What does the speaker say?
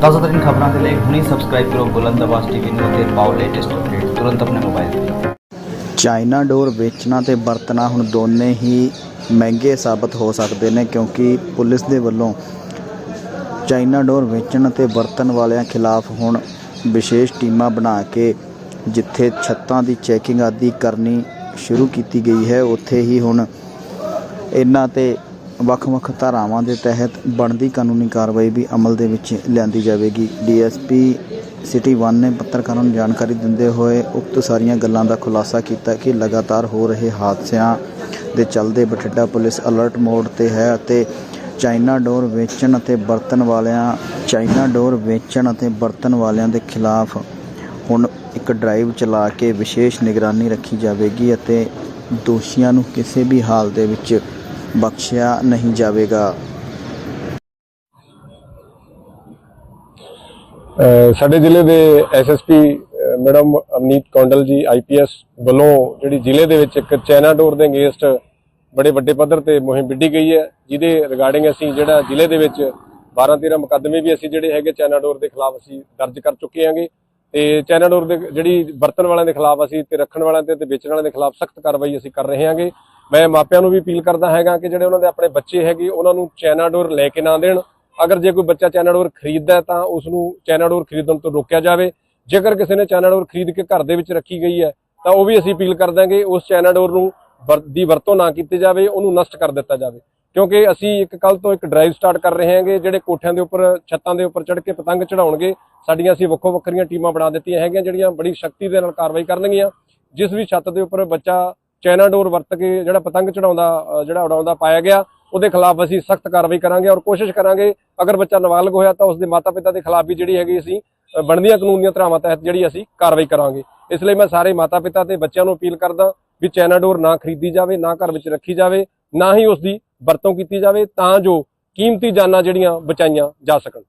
ਤਾਜ਼ਾ ਤਰੀਨ ਖਬਰਾਂ ਦੇ ਲਈ ਹੁਣੀ ਸਬਸਕ੍ਰਾਈਬ ਕਰੋ ਬੁਲੰਦ ਆਵਾਜ਼ ਟੀਵੀ ਨੂੰ ਅਤੇ ਪਾਓ ਲੇਟੈਸਟ ਅਪਡੇਟ ਤੁਰੰਤ ਆਪਣੇ ਮੋਬਾਈਲ ਤੇ। ਚਾਈਨਾ ਡੋਰ ਵੇਚਣਾ ਤੇ ਵਰਤਣਾ ਹੁਣ ਦੋਨੇ ਹੀ ਮਹਿੰਗੇ ਸਾਬਤ ਹੋ ਸਕਦੇ ਨੇ ਕਿਉਂਕਿ ਪੁਲਿਸ ਦੇ ਵੱਲੋਂ ਚਾਈਨਾ ਡੋਰ ਵੇਚਣ ਅਤੇ ਵਰਤਣ ਵਾਲਿਆਂ ਖਿਲਾਫ ਹੁਣ ਵਿਸ਼ੇਸ਼ ਟੀਮਾਂ ਬਣਾ ਕੇ ਜਿੱਥੇ ਛੱਤਾਂ ਦੀ ਚੈਕਿੰਗ ਆਦਿ ਕਰਨੀ ਸ਼ੁਰੂ ਕੀਤੀ ਗਈ ਹੈ, ਉੱਥੇ ਹੀ ਹੁਣ ਇਹਨਾਂ ਤੇ ਵੱਖ-ਵੱਖ ਧਾਰਾਵਾਂ ਦੇ ਤਹਿਤ ਬਣਦੀ ਕਾਨੂੰਨੀ ਕਾਰਵਾਈ ਵੀ ਅਮਲ ਦੇ ਵਿੱਚ ਲਿਆਂਦੀ ਜਾਵੇਗੀ। ਡੀਐਸਪੀ ਸਿਟੀ 1 ਨੇ ਪੱਤਰਕਾਰਾਂ ਨੂੰ ਜਾਣਕਾਰੀ ਦਿੰਦੇ ਹੋਏ ਉਕਤ ਸਾਰੀਆਂ ਗੱਲਾਂ ਦਾ ਖੁਲਾਸਾ ਕੀਤਾ ਕਿ ਲਗਾਤਾਰ ਹੋ ਰਹੇ ਹਾਦਸਿਆਂ ਦੇ ਚੱਲਦੇ ਬਠਿੰਡਾ ਪੁਲਿਸ ਅਲਰਟ ਮੋਡ ਤੇ ਹੈ ਅਤੇ ਚਾਈਨਾ ਡੋਰ ਵੇਚਣ ਅਤੇ ਵਰਤਣ ਵਾਲਿਆਂ, ਚਾਈਨਾ ਡੋਰ ਵੇਚਣ ਅਤੇ ਵਰਤਣ ਵਾਲਿਆਂ ਦੇ ਖਿਲਾਫ ਹੁਣ ਇੱਕ ਡਰਾਈਵ ਚਲਾ ਕੇ ਵਿਸ਼ੇਸ਼ ਨਿਗਰਾਨੀ ਰੱਖੀ ਜਾਵੇਗੀ ਅਤੇ ਦੋਸ਼ੀਆਂ ਨੂੰ ਕਿਸੇ ਵੀ ਹਾਲ ਦੇ ਵਿੱਚ ਬਖਸ਼ਿਆ ਨਹੀਂ ਜਾਵੇਗਾ। ਅ, ਸਾਡੇ ਜ਼ਿਲ੍ਹੇ ਦੇ ਐਸਐਸਪੀ ਮੈਡਮ ਅਮਨੀਤ ਕੌਂਡਲ ਜੀ ਆਈਪੀਐਸ ਵੱਲੋਂ ਜਿਹੜੀ ਜ਼ਿਲ੍ਹੇ ਦੇ ਵਿੱਚ ਇੱਕ ਚਾਈਨਾ ਡੋਰ ਦੇ ਅਗੇਂਸਟ ਬੜੇ ਵੱਡੇ ਪੱਧਰ ਤੇ ਮੁਹਿੰਮ ਵਿੱਢੀ ਗਈ ਹੈ ਜਿਹਦੇ ਰਿਗਾਰਡਿੰਗ ਅਸੀਂ ਜਿਹੜਾ ਜ਼ਿਲ੍ਹੇ ਦੇ ਵਿੱਚ 12 13 ਮੁਕੱਦਮੇ ਵੀ ਅਸੀਂ ਜਿਹੜੇ ਹੈਗੇ ਚਾਈਨਾ ਡੋਰ ਦੇ ਖਿਲਾਫ ਅਸੀਂ ਦਰਜ ਕਰ ਚੁੱਕੇ ਹਾਂਗੇ। ਤੇ ਚਾਈਨਾ ਡੋਰ ਦੇ ਜਿਹੜੀ ਵਰਤਣ ਵਾਲਿਆਂ ਦੇ ਖਿਲਾਫ ਅਸੀਂ ਤੇ ਰੱਖਣ ਵਾਲਿਆਂ ਤੇ ਤੇ ਵੇਚਣ ਵਾਲਿਆਂ ਦੇ ਖਿਲਾਫ ਸਖਤ ਕਾਰਵਾਈ ਅਸੀਂ ਕਰ ਰਹੇ ਹਾਂਗੇ। ਮੈਂ ਮਾਪਿਆਂ ਨੂੰ ਵੀ ਅਪੀਲ ਕਰਦਾ ਹੈਗਾ ਕਿ ਜਿਹੜੇ ਉਹਨਾਂ ਦੇ ਆਪਣੇ ਬੱਚੇ ਹੈਗੇ, ਉਹਨਾਂ ਨੂੰ ਚੈਨਾਡੋਰ ਲੈ ਕੇ ਨਾ ਦੇਣ। ਅਗਰ ਜੇ ਕੋਈ ਬੱਚਾ ਚੈਨਾਡੋਰ ਖਰੀਦਦਾ ਤਾਂ ਉਸ ਨੂੰ ਚਾਈਨਾ ਖਰੀਦਣ ਤੋਂ ਰੋਕਿਆ ਜਾਵੇ। ਜੇਕਰ ਕਿਸੇ ਨੇ ਚੈਨਾਡੋਰ ਖਰੀਦ ਕੇ ਘਰ ਦੇ ਵਿੱਚ ਰੱਖੀ ਗਈ ਹੈ, ਤਾਂ ਉਹ ਵੀ ਅਸੀਂ ਅਪੀਲ ਕਰ ਦਾਂਗੇ ਉਸ ਚੈਨਾਡੋਰ ਨੂੰ ਵਰ- ਦੀ ਵਰਤੋਂ ਨਾ ਕੀਤੀ ਜਾਵੇ, ਉਹਨੂੰ ਨਸ਼ਟ ਕਰ ਦਿੱਤਾ ਜਾਵੇ। ਕਿਉਂਕਿ ਅਸੀਂ ਇੱਕ ਕੱਲ ਤੋਂ ਇੱਕ ਡਰਾਈਵ ਸਟਾਰਟ ਕਰ ਰਹੇ ਹਾਂਗੇ, ਜਿਹੜੇ ਕੋਠਿਆਂ ਦੇ ਉੱਪਰ, ਛੱਤਾਂ ਦੇ ਉੱਪਰ ਚੜ੍ਹ ਕੇ ਪਤੰਗ ਚੜਾਉਣਗੇ ਸਾਡੀਆਂ ਅਸੀਂ ਵੱਖੋ ਵੱਖਰੀਆਂ ਟੀਮਾਂ ਬਣਾ ਦਿੱਤੀਆਂ ਹੈਗੀਆਂ, ਜਿਹੜੀਆਂ ਬੜੀ ਸ਼ਕਤੀ ਦੇ ਨਾਲ ਕਾਰਵਾਈ ਕਰਨਗੀਆਂ। ਜਿਸ ਵੀ ਛੱਤ ਦੇ ਉੱਪਰ ਬੱਚਾ ਚਾਈਨਾ ਡੋਰ ਵਰਤ ਕੇ ਜਿਹੜਾ ਪਤੰਗ ਚੜਾਉਂਦਾ ਜਿਹੜਾ ਉਡਾਉਂਦਾ ਪਾਇਆ ਗਿਆ ਉਹਦੇ ਖਿਲਾਫ ਅਸੀਂ ਸਖਤ ਕਾਰਵਾਈ ਕਰਾਂਗੇ ਔਰ ਕੋਸ਼ਿਸ਼ ਕਰਾਂਗੇ ਅਗਰ ਬੱਚਾ ਨਾਬਾਲਗ ਹੋਇਆ ਤਾਂ ਉਸਦੇ ਮਾਤਾ-ਪਿਤਾ ਦੇ ਖਿਲਾਫ ਵੀ ਜਿਹੜੀ ਹੈਗੀ ਅਸੀਂ ਅ, ਬਣਦੀਆਂ ਕਾਨੂੰਨੀਆਂ ਧਰਾਵਾਂ ਤਹਿਤ ਜਿਹੜੀ ਅਸੀਂ ਕਾਰਵਾਈ ਕਰਾਂਗੇ। ਇਸ ਲਈ ਮੈਂ ਸਾਰੇ ਮਾਤਾ-ਪਿਤਾ ਤੇ ਬੱਚਿਆਂ ਨੂੰ ਅਪੀਲ ਕਰਦਾ ਵੀ ਚਾਈਨਾ ਡੋਰ ਨਾ ਖਰੀਦੀ ਜਾਵੇ ਨਾ ਘਰ ਵਿੱਚ ਰੱਖੀ ਜਾਵੇ ਨਾ ਹੀ ਉਸ ਦੀ ਵਰਤੋਂ ਕੀਤੀ ਜਾਵੇ ਤਾਂ ਜੋ ਕੀਮਤੀ ਜਾਨਾਂ ਜਿਹੜੀਆਂ ਬਚਾਈਆਂ ਜਾ ਸਕਣ।